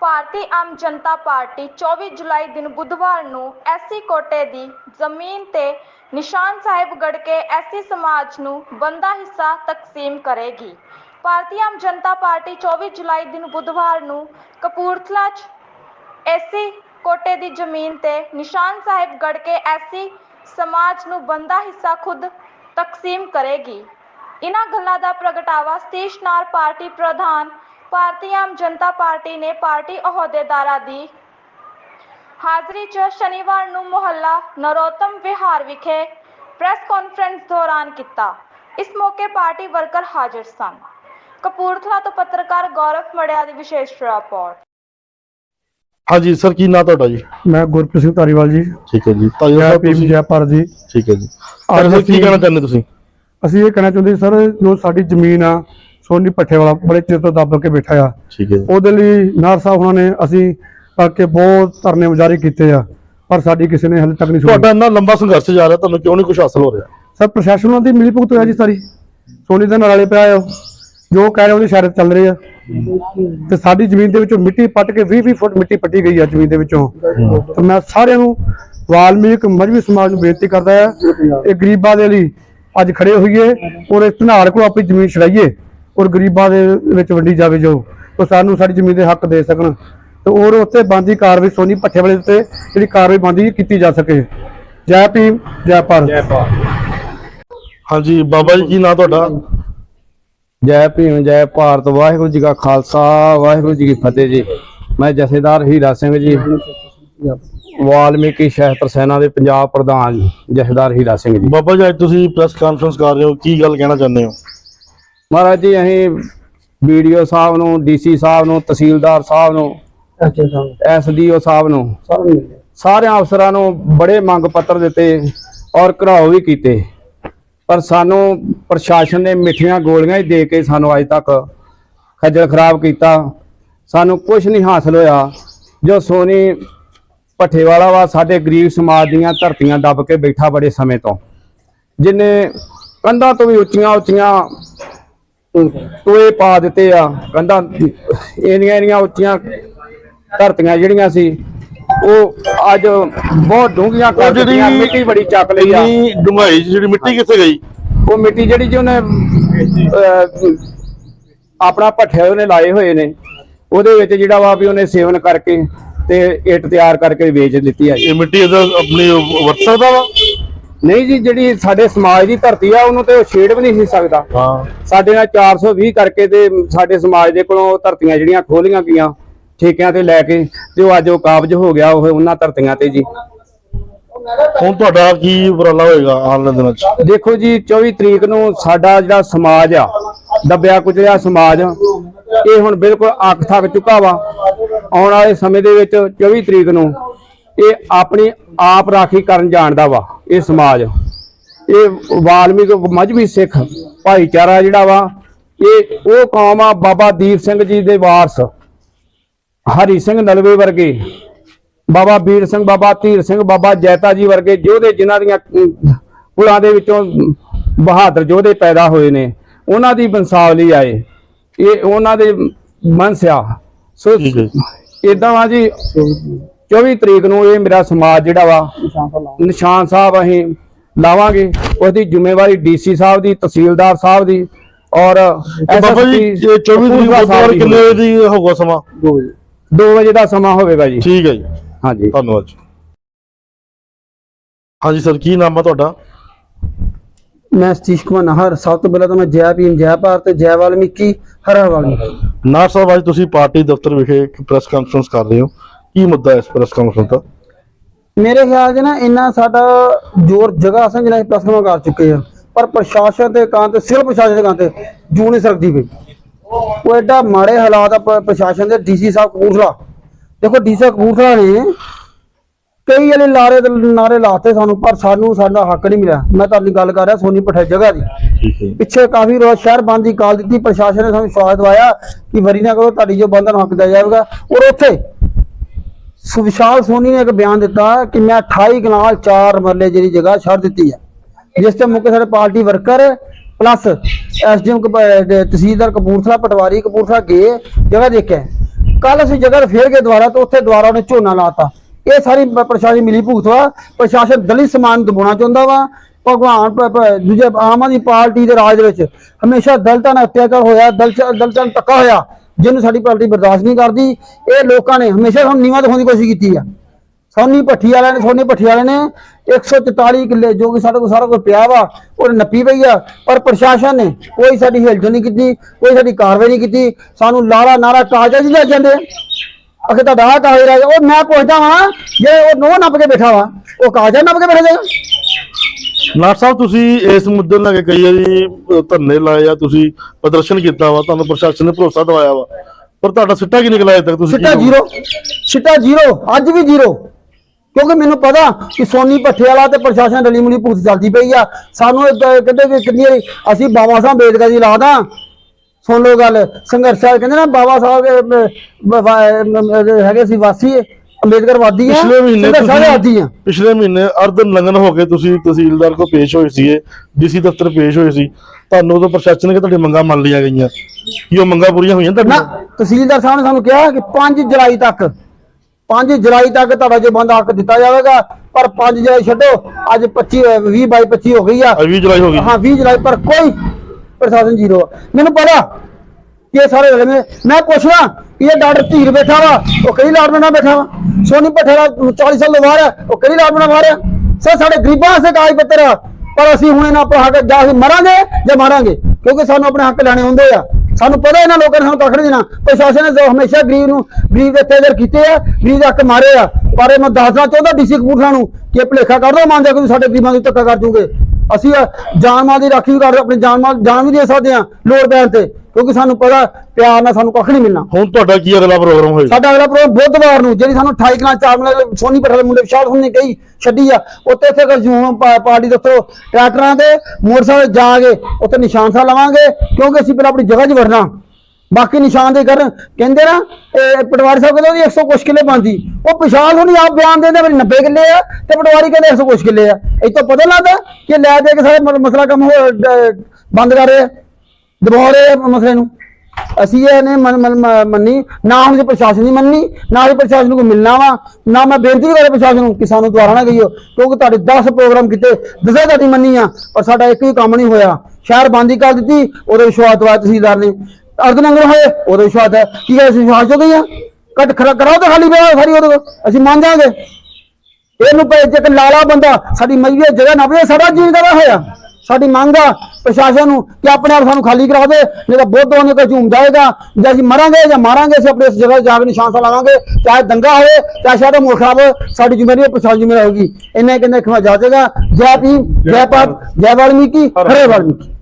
ਭਾਰਤੀ ਆਮ ਜਨਤਾ party 24 ਜੁਲਾਈ ਦਿਨ ਬੁੱਧਵਾਰ ਨੂੰ ਐਸਸੀ ਕੋਟੇ ਦੀ ਜ਼ਮੀਨ ਤੇ ਨਿਸ਼ਾਨ ਸਾਹਿਬ ਗੜ ਕੇ ਐਸਸੀ ਸਮਾਜ ਨੂੰ ਬੰਦਾ ਹਿੱਸਾ ਤਕਸੀਮ ਕਰੇਗੀ। ਭਾਰਤੀ ਆਮ ਜਨਤਾ ਪਾਰਟੀ 24 ਜੁਲਾਈ ਦਿਨ ਬੁੱਧਵਾਰ ਨੂੰ ਕਪੂਰਥਲਾ 'ਚ ਐਸਸੀ ਕੋਟੇ ਦੀ ਜ਼ਮੀਨ ਤੇ ਨਿਸ਼ਾਨ ਸਾਹਿਬ ਗੜ ਕੇ ਐਸਸੀ ਸਮਾਜ ਨੂੰ ਬੰਦਾ ਹਿੱਸਾ ਖੁਦ ਤਕਸੀਮ ਕਰੇਗੀ। ਇਨ੍ਹਾਂ ਗੱਲਾਂ ਦਾ ਪ੍ਰਗਟਾਵਾ ਸਤੀਸ਼ ਨਾਰ ਪਾਰਟੀ ਪ੍ਰਧਾਨ ਭਾਰਤੀ ਆਮ ਜਨਤਾ ਪਾਰਟੀ ਨੇ ਪਾਰਟੀ ਅਹੁਦੇਦਾਰਾਂ ਦੀ ਹਾਜ਼ਰੀ 'ਚ ਸ਼ਨੀਵਾਰ ਨੂੰ ਮੁਹੱਲਾ ਨਰੋਤਮ ਵਿਹਾਰ ਵਿਖੇ ਪ੍ਰੈਸ ਕਾਨਫਰੰਸ ਦੌਰਾਨ ਕੀਤਾ। ਇਸ ਮੌਕੇ ਪਾਰਟੀ ਵਰਕਰ ਹਾਜ਼ਰ ਸਨ। ਕਪੂਰਥਲਾ ਤੋਂ ਪੱਤਰਕਾਰ ਗੌਰਵ ਮੜਿਆ ਦੀ ਵਿਸ਼ੇਸ਼ ਰਿਪੋਰਟ। ਹਾਂਜੀ ਸਰ ਕੀ ਨਾਂ ਤੁਹਾਡਾ ਜੀ? ਮੈਂ ਗੁਰਪ੍ਰੀਤ ਸਿੰਘ ਧਾਰੀਵਾਲ ਜੀ। ਠੀਕ ਹੈ ਜੀ। ਤਾਜਾ ਜੈ ਸਾਹਿਬ ਤੁਸੀਂ ਜੈ ਭਾਰਤ ਜੀ। ਠੀਕ ਹੈ ਜੀ। ਅੱਜ ਅੱਜ ਸਰ ਕੀ ਅਸੀਂ- ਕਹਿਣਾ ਚਾਹੁੰਦੇ ਤੁਸੀਂ? ਅਸੀਂ ਇਹ ਕਹਿਣਾ ਚਾਹੁੰਦੇ ਸਰ ਜੋ ਸਾਡੀ ਜ਼ਮੀਨ ਆ ਸੋਨੀ ਪੱਠੇ ਵਾਲਾ ਬੜੇ ਚਿਰ ਤੋਂ ਦੱਬ ਕੇ ਬੈਠਾ ਆ। ਠੀਕ ਹੈ ਉਹਦੇ ਲਈ ਨਾਰ ਸਾਹਿਬ ਉਹਨਾਂ ਨੇ ਅਸੀਂ ਕਰਕੇ ਬਹੁਤ ਧਰਨੇ ਮੁਜ਼ਾਹਰੇ ਕੀਤੇ ਆ ਪਰ ਸਾਡੀ ਕਿਸੇ ਨੇ ਹਲੇ ਤੱਕ ਨਹੀਂ ਸੁਣੀ। ਤੁਹਾਡਾ ਇੰਨਾ ਲੰਬਾ ਸੰਘਰਸ਼ ਜਾ ਰਿਹਾ ਤੁਹਾਨੂੰ ਕਿਉਂ ਨਹੀਂ ਕੁਝ ਹਾਸਲ ਹੋ ਰਿਹਾ? ਸਰ ਪ੍ਰਸ਼ਾਸਨ ਉਹਨਾਂ ਦੀ ਮਿਲੀ ਭੁਗਤ ਹੋਇਆ ਜੀ ਸਾਰੀ। ਸੋਨੀ ਦੇ ਨਾਲੇ ਪਿਆ ਆ ਜੋ ਕਹਿ ਰਹੇ ਉਹਦੀ ਸ਼ਰਤ ਚੱਲ ਰਹੀ ਆ। ਤੇ ਸਾਡੀ ਜ਼ਮੀਨ ਦੇ ਵਿੱਚੋਂ ਮਿੱਟੀ ਪੱਟ ਕੇ 20 20 ਫੁੱਟ ਮਿੱਟੀ ਪੱਟੀ ਗਈ ਆ ਜ਼ਮੀਨ ਦੇ ਵਿੱਚੋਂ। ਤੇ ਮੈਂ ਸਾਰਿਆਂ ਨੂੰ ਵਾਲਮੀਕ ਮਜਬੀ ਸਮਾਜ ਨੂੰ ਬੇਨਤੀ ਕਰਦਾ ਆ ਇਹ ਗਰੀਬਾਂ ਦੇ ਲਈ ਅੱਜ ਖੜੇ ਹੋਈਏ ਔਰ ਇਸ ਧਨਾੜ ਕੋਲ ਆਪਣੀ ਜ਼ਮੀਨ ਛੜਾਈਏ ਔਰ ਗਰੀਬਾਂ ਦੇ ਵਿੱਚ ਵੰਡੀ ਜਾਵੇ ਜੋ ਉਹ ਸਾਨੂੰ ਸਾਡੀ ਜ਼ਮੀਨ ਦੇ ਹੱਕ ਦੇ ਸਕਣ। ਤੇ ਔਰ ਉੱਤੇ ਬੰਦੀ ਕਾਰਵਾਈ ਸੋਨੀ ਪੱਠੇ ਵਾਲੇ ਉੱਤੇ ਜਿਹੜੀ ਕਾਰਵਾਈ ਬੰਦੀ ਕੀਤੀ ਜਾ ਸਕੇ। ਜੈ ਭੀਮ ਜੈ ਭਾਰਤ। ਹਾਂਜੀ ਬਾਬਾ ਜੀ ਕੀ ਨਾਂ ਤੁਹਾਡਾ? ਜੈ ਭੀਮ ਜੈ ਭਾਰਤ। ਵਾਹਿਗੁਰੂ ਜੀ ਕਾ ਖਾਲਸਾ ਵਾਹਿਗੁਰੂ ਜੀ ਕੀ ਫਤਿਹ ਜੀ। ਮੈਂ ਜਥੇਦਾਰ ਹੀਰਾ ਸਿੰਘ ਜੀ ਵਾਲਮੀਕੀ ਸ਼ਹਿਤਰ ਸੈਨਾ ਦੇ ਪੰਜਾਬ ਪ੍ਰਧਾਨ ਜਥੇਦਾਰ ਹੀਰਾ ਸਿੰਘ ਜੀ। ਬਾਬਾ ਜੀ ਅੱਜ ਤੁਸੀਂ ਪ੍ਰੈਸ ਕਾਨਫਰੰਸ ਕਰ ਰਹੇ ਹੋ। ਕੀ ਗੱਲ ਕਹਿਣਾ ਚਾਹੁੰਦੇ ਹੋ? ਮਹਾਰਾਜ ਜੀ ਅਸੀਂ ਵੀਡੀਓ ਸਾਹਿਬ ਨੂੰ ਡੀਸੀ ਸਾਹਿਬ ਨੂੰ ਤਹਿਸੀਲਦਾਰ ਸਾਹਿਬ ਨੂੰ ਐਸਡੀਓ ਸਾਹਿਬ ਨੂੰ ਸਾਰਿਆਂ ਅਫਸਰਾਂ ਨੂੰ ਬੜੇ ਮੰਗ ਪੱਤਰ ਦਿੱਤੇ ਔਰ ਘਰਾਓ ਵੀ ਕੀਤੇ। ਪਰ ਸਾਨੂੰ ਪ੍ਰਸ਼ਾਸਨ ਨੇ ਮਿੱਠੀਆਂ ਗੋਲੀਆਂ ਹੀ ਦੇ ਕੇ ਸਾਨੂੰ ਅੱਜ ਤੱਕ ਖੱਜਲ ਖਰਾਬ ਕੀਤਾ। ਸਾਨੂੰ ਕੁਝ ਨਹੀਂ ਹਾਸਲ ਹੋਇਆ। ਜੋ ਸੋਨੀ ਭੱਠੇਵਾਲਾ ਵਾ ਸਾਡੇ ਗਰੀਬ ਸਮਾਜ ਦੀਆਂ ਧਰਤੀਆਂ ਦੱਬ ਕੇ ਬੈਠਾ ਬੜੇ ਸਮੇਂ ਤੋਂ। ਜਿਨੇ ਕੰਧਾਂ ਤੋਂ ਵੀ ਉੱਚੀਆਂ ਉੱਚੀਆਂ ਟੋਏ ਪਾ ਦਿੱਤੇ ਆ। ਕੰਧਾਂ ਇੰਨੀਆਂ ਇੰਨੀਆਂ ਉੱਚੀਆਂ ਧਰਤੀਆਂ ਜਿਹੜੀਆਂ ਸੀ ਉਹ ਅੱਜ ਬਹੁਤ ਡੂੰਘੀਆਂ ਕਰ ਦਿੱਤੀਆਂ ਮਿੱਟੀ ਬੜੀ ਚੱਕ ਲਈ ਆ। ਇੰਨੀ ਡੁੰਗਾਈ 'ਚ ਜਿਹੜੀ ਮਿੱਟੀ ਕਿੱਥੇ ਗਈ? ਉਹ ਮਿੱਟੀ ਜਿਹੜੀ ਜੀ ਉਹਨੇ ਆਪਣਾ ਭੱਠੇ ਉਹਨੇ ਲਾਏ ਹੋਏ ਨੇ। ਉਹਦੇ ਵਿੱਚ ਜਿਹੜਾ ਵਾ ਵੀ ਉਹਨੇ ਸੇਵਨ ਕਰਕੇ ਤੇ ਇੱਟ ਤਿਆਰ ਕਰਕੇ ਵੇਚ ਦਿੱਤੀ ਆ ਇਹ ਮਿੱਟੀ ਇਹਦਾ ਆਪਣੀ ਵਰਤ ਸਕਦਾ ਵਾ? ਨਹੀਂ ਜੀ ਜਿਹੜੀ ਸਾਡੇ ਸਮਾਜ ਦੀ ਧਰਤੀ ਆ ਉਹਨੂੰ ਤੇ ਛੇੜ ਵੀ ਨਹੀਂ ਸੀ ਸਕਦਾ। ਹਾਂ। ਸਾਡੇ ਨਾਲ 420 ਕਰਕੇ ਤੇ ਸਾਡੇ ਸਮਾਜ ਦੇ ਕੋਲੋਂ ਧਰਤੀਆਂ ਜਿਹੜੀਆਂ ਖੋਲੀਆਂ ਗਈਆਂ ਠੇਕਿਆਂ ਤੇ ਲੈ ਕੇ ਤੇ ਉਹ ਅੱਜ ਉਹ ਕਾਬਜ ਹੋ ਗਿਆ ਉਹ ਉਹਨਾਂ ਧਰਤੀਆਂ ਤੇ ਜੀ। ਹੁਣ ਤੁਹਾਡਾ ਕੀ ਉਪਰਾਲਾ ਹੋਏਗਾ ਆਉਣ ਵਾਲੇ ਦਿਨਾਂ 'ਚ? ਦੇਖੋ ਜੀ 24 ਤਰੀਕ ਨੂੰ ਸਾਡਾ ਜਿਹੜਾ ਸਮਾਜ ਆ ਦੱਬਿਆ ਕੁਚਲਿਆ ਸਮਾਜ ਇਹ ਹੁਣ ਬਿਲਕੁਲ ਅੱਖ ਥੱਕ ਚੁੱਕਾ ਵਾ। ਆਉਣ ਵਾਲੇ ਸਮੇਂ ਦੇ ਵਿੱਚ 24 ਤਰੀਕ ਨੂੰ ਇਹ ਆਪਣੀ ਆਪ ਰਾਖੀ ਕਰਨ ਜਾਣਦਾ ਵਾ ਇਹ ਸਮਾਜ। ਇਹ ਵਾਲਮੀਕ ਮਜਬੀ ਸਿੱਖ ਭਾਈਚਾਰਾ ਜਿਹੜਾ ਵਾ ਇਹ ਉਹ ਕੌਮ ਆ ਬਾਬਾ ਦੀਪ ਸਿੰਘ ਜੀ ਦੇ ਵਾਰਸ। ਹਰੀ ਸਿੰਘ ਨਲਵੇ ਵਰਗੇ ਬਾਬਾ ਵੀਰ ਸਿੰਘ ਬਾਬਾ ਧੀਰ ਸਿੰਘ ਬਾਬਾ ਜੈਤਾ ਜੀ ਵਰਗੇ ਯੋਧੇ ਜਿਨ੍ਹਾਂ ਦੀਆਂ ਕੁਲਾਂ ਦੇ ਵਿੱਚੋਂ ਬਹਾਦਰ ਯੋਧੇ ਪੈਦਾ ਹੋਏ ਨੇ ਉਹਨਾਂ ਦੀ ਬੰਸਾਵਲੀ ਆਏ। ਇਹ ਉਹਨਾਂ ਦੇ ਮਨਸਿਆ। ਸੋ। ਇਦਾਂ ਆ ਜੀ। 24 ਤਰੀਕ ਨੂੰ ਇਹ ਮੇਰਾ ਸਮਾਜ ਜਿਹੜਾ ਵਾ ਨਿਸ਼ਾਨ ਸਾਹਿਬ ਅਸੀਂ ਲਾਵਾਂਗੇ। ਉਹਦੀ ਜ਼ਿੰਮੇਵਾਰੀ ਡੀਸੀ ਸਾਹਿਬ ਦੀ ਤਹਿਸੀਲਦਾਰ ਸਾਹਿਬ ਦੀ ਔਰ ਤੇ ਬਾਬਾ ਜੀ ਇਹ 24 ਤਰੀਕ ਕਪੂਰਥਲਾ ਬੁੱਧਵਾਰ ਸਾਹਿਬ ਦੀ ਕਿੰਨੇ ਵਜੇ ਦੀ ਹੋਊਗਾ ਸਮਾਂ? 2 ਵਜੇ। ਦਾ ਸਮਾਂ ਹੋਵੇਗਾ ਜੀ ਠੀਕ ਹੈ ਜੀ। ਹਾਂਜੀ। ਧੰਨਵਾਦ ਜੀ। ਹਾਂਜੀ ਸਰ ਕੀ ਨਾਮ ਆ ਤੁਹਾਡਾ? ਮੈਂ ਸਤੀਸ਼ ਕੁਮਾਰ ਨਾਹਰ। ਸਭ ਤੋਂ ਪਹਿਲਾਂ ਤਾਂ ਮੈਂ ਜੈ ਭੀਮ ਜੈ ਭਾਰਤ ਤੇ ਜੈ ਵਾਲਮੀਕੀ ਹਰ ਹਰ ਵਾਲਮੀਕੀ। ਨਾਰ ਸਾਹਿਬ ਅੱਜ ਤੁਸੀਂ ਪਾਰਟੀ ਦਫ਼ਤਰ ਵਿਖੇ ਇੱਕ ਪ੍ਰੈਸ ਕਾਨਫਰੰਸ ਕਰ ਰਹੇ ਹੋ। ਕੀ ਮੁੱਦਾ ਇਸ ਪ੍ਰੈਸ ਕਾਨਫਰੰਸ ਦਾ? ਮੇਰੇ ਖਿਆਲ 'ਚ ਨਾ ਇੰਨਾ ਸਾਡਾ ਜ਼ੋਰ ਜਗ੍ਹਾ ਅਸਾਂ ਜਿਹੜਾ ਪ੍ਰਸਨੋਂ ਕਰ ਚੁੱਕੇ ਆ ਪਰ ਪ੍ਰਸ਼ਾਸਨ ਦੇ ਕਾਂ ਤੇ ਸਿਵਲ ਪ੍ਰਸ਼ਾਸਨ ਦੇ ਕਾਂ ਤੇ ਜੂ ਨਹੀਂ ਸਰਕਦੀ ਪਈ। ਉਹ ਐਡਾ ਮਾੜੇ ਹਾਲਾਤ ਆ ਪ੍ਰਸ਼ਾਸਨ ਦੇ ਡੀਸੀ ਸਾਹਿਬ ਕਪੂਰਥਲਾ। ਦੇਖੋ ਡੀਸੀ ਕਪੂਰਥਲਾ ਨੇ ਕਈ ਵਾਲੇ ਲਾਰੇ ਨਾਰੇ ਲਾਤੇ ਸਾਨੂੰ ਪਰ ਸਾਨੂੰ ਸਾਡਾ ਹੱਕ ਨਹੀਂ ਮਿਲਿਆ। ਮੈਂ ਤੁਹਾਡੀ ਗੱਲ ਕਰ ਰਿਹਾ ਸੋਨੀ ਪਠੇ ਜਗ੍ਹਾ ਦੀ। ਪਿੱਛੇ ਕਾਫੀ ਰੋਜ਼ ਸ਼ਹਿਰ ਬੰਦ ਦੀ ਕਾਲ ਦਿੱਤੀ ਪ੍ਰਸ਼ਾਸਨ ਨੇ ਸਾਨੂੰ ਵਿਸ਼ਵਾਸ ਦਵਾਇਆ ਕਿ ਵਰੀ ਨਾ ਕਰੋ ਤੁਹਾਡੀ ਜੋ ਬੰਧਨ ਹੱਕ ਦਿਆ ਜਾਵੇਗਾ ਔਰ ਉੱਥੇ ਸੁਵਿਸ਼ਾਲ ਸੋਨੀ ਨੇ ਇੱਕ ਬਿਆਨ ਦਿੱਤਾ ਕਿ ਮੈਂ 28 ਕਨਾਲ 4 ਮਰਲੇ ਜਿਹੜੀ ਜਗ੍ਹਾ ਛੱਡ ਦਿੱਤੀ ਹੈ ਜਿਸ ਤੇ ਮੁੱਖ ਸਾਡੇ ਪਾਰਟੀ ਵਰਕਰ ਪਲੱਸ ਐਸਡੀਐਮ ਤਹਿਸੀਲਦਾਰ ਕਪੂਰਥਲਾ ਪਟਵਾਰੀ ਕਪੂਰਥਲਾ ਗਏ ਜਗ੍ਹਾ ਦੇਖਿਆ ਕੱਲ ਅਸੀਂ ਜਗ੍ਹਾ ਫੇਰ ਗਏ ਦੁਬਾਰਾ ਤੇ ਉੱਥੇ ਦੁਬਾਰਾ ਉਹਨੇ ਝੋਨਾ ਲਾਤਾ ਇਹ ਸਾਰੀ ਪ੍ਰਸ਼ਾਸਨ ਮਿਲੀ ਭੁਗਤ ਵਾ ਪ੍ਰਸ਼ਾਸਨ ਦਲਿਤ ਸਮਾਨ ਦਬਾਉਣਾ ਚਾਹੁੰਦਾ ਵਾ ਭਗਵਾਨ ਦੂਜੇ ਆਮ ਆਦਮੀ ਪਾਰਟੀ ਦੇ ਰਾਜ ਦੇ ਵਿੱਚ ਹਮੇਸ਼ਾ ਦਲਤਾਂ ਨਾਲ ਅਤਿਆਚਾਰ ਹੋਇਆ ਦਲਿਤ ਦਲਿਤਾਂ ਨੂੰ ਧੱਕਾ ਹੋਇਆ ਜਿਹਨੂੰ ਸਾਡੀ ਪਾਰਟੀ ਬਰਦਾਸ਼ਤ ਨਹੀਂ ਕਰਦੀ, ਇਹ ਲੋਕਾਂ ਨੇ ਹਮੇਸ਼ਾ ਸਾਨੂੰ ਨੀਵਾਂ ਦਿਖਾਉਣ ਦੀ ਕੋਸ਼ਿਸ਼ ਕੀਤੀ ਆ। ਸੋਨੀ ਭੱਠੀ ਵਾਲਿਆਂ ਨੇ, ਸੋਨੀ ਭੱਠੀ ਵਾਲਿਆਂ ਨੇ 144 ਕਿੱਲੇ ਜੋ ਕਿ ਸਾਡੇ ਕੋਲ ਸਾਰਾ ਕੁਝ ਪਿਆ ਵਾ, ਉਹ ਨੱਪੀ ਪਈ ਆ, ਪਰ ਪ੍ਰਸ਼ਾਸਨ ਨੇ ਕੋਈ ਸਾਡੀ ਹਿਲਜੁਲ ਨਹੀਂ ਕੀਤੀ, ਕੋਈ ਸਾਡੀ ਕਾਰਵਾਈ ਨਹੀਂ ਕੀਤੀ। ਸਾਨੂੰ ਲਾਲਾ ਨਾਰਾ ਕਾਗਜ਼ ਲੈ ਜਾਂਦੇ ਅਖੇ ਤੁਹਾਡਾ ਆਹ ਕਾਗਜ਼ ਰਹਿ ਗਿਆ। ਉਹ ਮੈਂ ਪੁੱਛਦਾ ਵਾਂ, ਜੇ ਉਹ ਨੋ ਨੱਪ ਕੇ ਬੈਠਾ ਵਾ, ਉਹ ਕਾਗਜ਼ ਨੱਪ ਕੇ ਬੈਠਾ ਜਾਏਗਾ? ਨਾਟ ਸਾਹਿਬ ਤੁਸੀਂ ਇਸ ਮੁੱਦੇ ਨੂੰ ਲੈ ਕੇ ਕਈ ਵਾਰੀ ਧਰਨੇ ਲਾਏ ਆ ਤੁਸੀਂ ਪ੍ਰਦਰਸ਼ਨ ਕੀਤਾ ਵਾ ਤੁਹਾਨੂੰ ਪ੍ਰਸ਼ਾਸਨ ਨੇ ਭਰੋਸਾ ਦਿਵਾਇਆ ਵਾ। ਪਰ ਤੁਹਾਡਾ ਸਿੱਟਾ ਕੀ ਨਿਕਲਿਆ ਅਜੇ ਤੱਕ ਤੁਸੀਂ ਸਿੱਟਾ ਜ਼ੀਰੋ। ਸਿੱਟਾ ਜ਼ੀਰੋ। ਅੱਜ ਵੀ ਜ਼ੀਰੋ। ਕਿਉਂਕਿ ਮੈਨੂੰ ਪਤਾ ਕਿ ਸੋਨੀ ਭੱਠੇ ਵਾਲਾ ਤੇ ਪ੍ਰਸ਼ਾਸਨ ਰਲੀ ਮਿਲੀ ਭੁਗਤ ਚੱਲਦੀ ਪਈ ਆ। ਸਾਨੂੰ ਕਹਿੰਦੇ ਕਿ ਕਿੰਨੀ ਅਸੀਂ ਬਾਬਾ ਸਾਹਿਬ ਅੰਬੇਦਕਰ ਦੀ। ਲਾਦਾ ਸੁਣ ਲਓ ਗੱਲ। ਸੰਘਰਸ਼ ਕਹਿੰਦੇ ਨਾ ਬਾਬਾ ਸਾਹਿਬ ਹੈਗੇ ਸੀ ਵਾਸੀ। ਅੰਬੇਦਕਰ ਵਾਦੀ ਆ ਪਿਛਲੇ ਮਹੀਨੇ ਸੰਘਰਸ਼ ਵਾਲੇ ਵਾਦੀ ਆ। ਤੁਸੀਂ ਪਿਛਲੇ ਮਹੀਨੇ ਅਰਧ ਨੰਗਨ ਹੋ ਕੇ ਤੁਸੀਂ ਤਹਿਸੀਲਦਾਰ ਕੋ ਪੇਸ਼ ਹੋਏ ਸੀਗੇ ਡੀਸੀ ਦਫ਼ਤਰ ਪੇਸ਼ ਹੋਏ ਸੀ। ਤੁਹਾਨੂੰ ਉਦੋਂ ਪ੍ਰਸ਼ਾਸਨ ਨੇ ਤੁਹਾਡੀ ਮੰਗਾਂ ਮੰਨ ਲਈਆਂ ਗਈਆਂ। ਕੀ ਉਹ ਮੰਗਾਂ ਪੂਰੀਆਂ ਹੋਈਆਂ ਨਾ ਤੁਹਾਡੀਆਂ ਤਹਿਸੀਲਦਾਰ ਸਾਹਿਬ ਨੇ ਸਾਨੂੰ ਕਿਹਾ ਕਿ 5 ਜੁਲਾਈ ਤੱਕ 5 ਜੁਲਾਈ ਤੱਕ ਤੁਹਾਡਾ ਜੋ ਬੰਦਾ ਹੱਕ ਦਿੱਤਾ ਜਾਵੇਗਾ ਪਰ 5 ਜੁਲਾਈ ਛੱਡੋ ਅੱਜ 25 20 22 25 ਹੋ ਗਈ ਆ। ਅੱਜ 20 ਜੁਲਾਈ ਹੋ ਗਈ। ਹਾਂ 20 ਜੁਲਾਈ ਪਰ ਕੋਈ ਪ੍ਰਸ਼ਾਸਨ ਜ਼ੀਰੋ ਆ। ਮੈਨੂੰ ਪਤਾ ਕਿ ਇਹ ਸਾਰੇ ਰਲੇ ਨੇ। ਮੈਂ ਪੁੱਛਣਾ ਇਹ ਡਾਕਟਰ ਧੀਰ ਬੈਠਾ ਵਾ, ਉਹ ਕਿਹੜੀ ਲਾਡਮੈਂਟ ਨਾਲ ਬੈਠਾ ਵਾ। ਸੋਨੀ ਪਠੇਰਾ 40 ਸਾਲ ਤੋਂ ਹੈ, ਉਹ ਕਿਹੜੀ ਲਾਡਮੈਂਟ ਨਾਲ ਬਾਹਰ ਸਰ, ਸਾਡੇ ਗਰੀਬਾਂ ਵਾਸਤੇ ਕਾਗਜ਼ ਪੱਤਰ ਆ, ਪਰ ਅਸੀਂ ਹੁਣ ਇਹਨਾਂ ਆਪਣਾ ਹੱਕ, ਜਾਂ ਅਸੀਂ ਮਰਾਂਗੇ ਜਾਂ ਮਾਰਾਂਗੇ, ਕਿਉਂਕਿ ਸਾਨੂੰ ਆਪਣੇ ਹੱਕ ਲੈਣੇ ਹੁੰਦੇ ਆ। ਸਾਨੂੰ ਪਤਾ ਇਹਨਾਂ ਲੋਕਾਂ ਨੇ ਸਾਨੂੰ ਕੱਖ ਨਹੀਂ ਦੇਣਾ। ਪ੍ਰਸ਼ਾਸਨ ਨੇ ਜੋ ਹਮੇਸ਼ਾ ਗਰੀਬ ਨੂੰ, ਗਰੀਬ ਦੇ ਅਤਿਆਚਾਰ ਕੀਤੇ ਆ, ਗਰੀਬ ਦੇ ਹੱਕ ਮਾਰੇ ਆ। ਪਰ ਇਹ ਮੈਂ ਦੱਸਣਾ ਚਾਹੁੰਦਾ ਡੀਸੀ ਕਪੂਰਥਲਾ ਨੂੰ ਕਿ ਇਹ ਭੁਲੇਖਾ ਕਰ ਦੋ ਮੰਨਦੇ ਕਿ ਤੁਸੀਂ ਸਾਡੇ ਗਰੀਬਾਂ ਦੀ ਧੱਕਾ ਕਰ ਜੂਗੇ ਅਸੀਂ ਜਾਨ ਮਾਲ ਦੀ ਰਾਖੀ ਵੀ ਕਰਦੇ ਆਪਣੀ ਜਾਨ ਮਾਲ ਜਾਨ ਵੀ ਦੇ ਸਕਦੇ ਹਾਂ ਲੋੜ ਪੈਣ ਤੇ ਕਿਉਂਕਿ ਸਾਨੂੰ ਪਤਾ ਪਿਆਰ ਨਾਲ ਸਾਨੂੰ ਕੱਖ ਨਹੀਂ ਮਿਲਣਾ। ਹੁਣ ਤੁਹਾਡਾ ਕੀ ਅਗਲਾ ਪ੍ਰੋਗਰਾਮ ਹੋਏਗਾ? ਸਾਡਾ ਅਗਲਾ ਪ੍ਰੋਗਰਾਮ ਬੁੱਧਵਾਰ ਨੂੰ ਜਿਹੜੀ ਸਾਨੂੰ 28 ਕਲਾਂ ਚਾਰ ਮਲੇ ਸੋਨੀ ਪਠਾਲੇ ਮੁੰਡੇ ਵਿਸ਼ਾਲ ਸਿੰਘ ਨੇ ਕਹੀ ਛੱਡੀ ਆ ਉੱਥੇ ਇੱਥੇ ਗਰਜੂਮ ਪਾਰਟੀ ਦਫ਼ਤਰੋਂ ਟਰੈਕਟਰਾਂ ਤੇ ਮੋਟਰਸਾਈਕਲ ਜਾ ਕੇ ਉੱਥੇ ਨਿਸ਼ਾਨ ਸਾਹਿਬ ਲਵਾਂਗੇ ਕਿਉਂਕਿ ਅਸੀਂ ਪਹਿਲਾਂ ਆਪਣੀ ਜਗ੍ਹਾ 'ਚ ਵੜਨਾ। ਬਾਕੀ ਨਿਸ਼ਾਨ ਦੇ ਕਰਨ ਕਹਿੰਦੇ ਨਾ, ਇਹ ਪਟਵਾਰੀ ਸਾਹਿਬ ਕਹਿੰਦੇ ਉਹਦੀ 100 ਕੁਛ ਕਿੱਲੇ ਬਣਦੀ। ਉਹ ਵਿਸ਼ਾਲ ਹੁਣੀ ਆਪ ਬਿਆਨ ਦਿੰਦੇ ਮੇਰੇ 90 ਕਿੱਲੇ ਆ ਤੇ ਪਟਵਾਰੀ ਕਹਿੰਦੇ 100 ਕੁਛ ਕਿੱਲੇ ਆ। ਇਹ ਤਾਂ ਪਤਾ ਲੱਗਦਾ ਕਿ ਲੈ ਦੇ ਕੇ ਸਾਰੇ ਮਸਲਾ ਕੰਮ ਬੰਦ ਕਰ ਰਹੇ ਆ ਦਬਾ ਰਹੇ ਮਸਲੇ ਨੂੰ। ਅਸੀਂ ਇਹ ਨੇ ਮੰਨੀ ਨਾ ਹੁਣ ਜੇ ਪ੍ਰਸ਼ਾਸਨ ਦੀ ਮੰਨੀ, ਨਾ ਹੀ ਪ੍ਰਸ਼ਾਸਨ ਨੂੰ ਕੋਈ ਮਿਲਣਾ ਵਾ, ਨਾ ਮੈਂ ਬੇਨਤੀ ਵੀ ਕਰੇ ਪ੍ਰਸ਼ਾਸਨ ਨੂੰ ਕਿ ਸਾਨੂੰ ਦੁਆਰਾ ਨਾ ਗਈਓ ਕਿਉਂਕਿ ਤੁਹਾਡੇ 10 ਪ੍ਰੋਗਰਾਮ ਕੀਤੇ, ਦਸਾਂ ਤੁਹਾਡੀ ਮੰਨੀ ਆ ਪਰ ਸਾਡਾ ਇੱਕ ਵੀ ਕੰਮ ਨਹੀਂ ਹੋਇਆ। ਸ਼ਹਿਰ ਬੰਦ ਹੀ ਕਰ ਦਿੱਤੀ, ਉਹਦੇ ਵਿਸ਼ਵਾਸ ਤਹਿਸੀਲਦਾਰ ਨੇ। ਅਰਧ ਨੰਗਲ ਹੋਏ ਉਹਦੇ ਵਿਸ਼ਵਾਸ ਹੈ ਕੀ ਹੈ ਵਿਸ਼ਵਾਸ ਹੋ ਗਈਆਂ ਕੱਟ ਖਰਾ ਕਰਾਓ ਤਾਂ ਖਾਲੀ ਪਿਆ ਸਾਰੀ ਉਹਦੇ ਕੋਲ। ਅਸੀਂ ਮੰਨ ਜਾਾਂਗੇ ਇਹਨੂੰ ਪਏ ਜੇ ਕਿ ਲਾਲਾ ਬੰਦਾ ਸਾਡੀ ਮਈਏ ਜਗ੍ਹਾ ਨਾ ਪਵੇ ਸਾਡਾ ਜੀਣ ਦਾ ਹੋਇਆ। ਸਾਡੀ ਮੰਗ ਆ ਪ੍ਰਸ਼ਾਸਨ ਨੂੰ ਕਿ ਆਪਣੇ ਆਪ ਸਾਨੂੰ ਖਾਲੀ ਕਰਾ ਦੇ ਨਹੀਂ ਤਾਂ ਬਹੁਤ ਹੋਣੇ ਕੋਈ ਝੂਮ ਜਾਏਗਾ ਜੇ ਅਸੀਂ ਮਰਾਂਗੇ ਜਾਂ ਮਾਰਾਂਗੇ ਅਸੀਂ ਆਪਣੇ ਇਸ ਜਗ੍ਹਾ 'ਤੇ ਜਾ ਕੇ ਨਿਸ਼ਾਨ ਲਾਵਾਂਗੇ ਚਾਹੇ ਦੰਗਾ ਹੋਵੇ ਚਾਹੇ ਸਾਡਾ ਮੁਲਕ ਖਰਾਬ ਸਾਡੀ ਜ਼ਿੰਮੇਵਾਰੀ ਪ੍ਰਸ਼ਾਸਨ ਜ਼ਿੰਮੇਵਾਰੀ ਹੋਗੀ ਇੰਨੇ ਕਿੰਨੇ ਖਵਾ ਜਾਏਗਾ ਜੈ ਭੀਮ ਜੈ ਭਾਰਤ ਜੈ ਵਾਲਮੀਕੀ ਹਰੇ ਵਾਲਮੀਕੀ।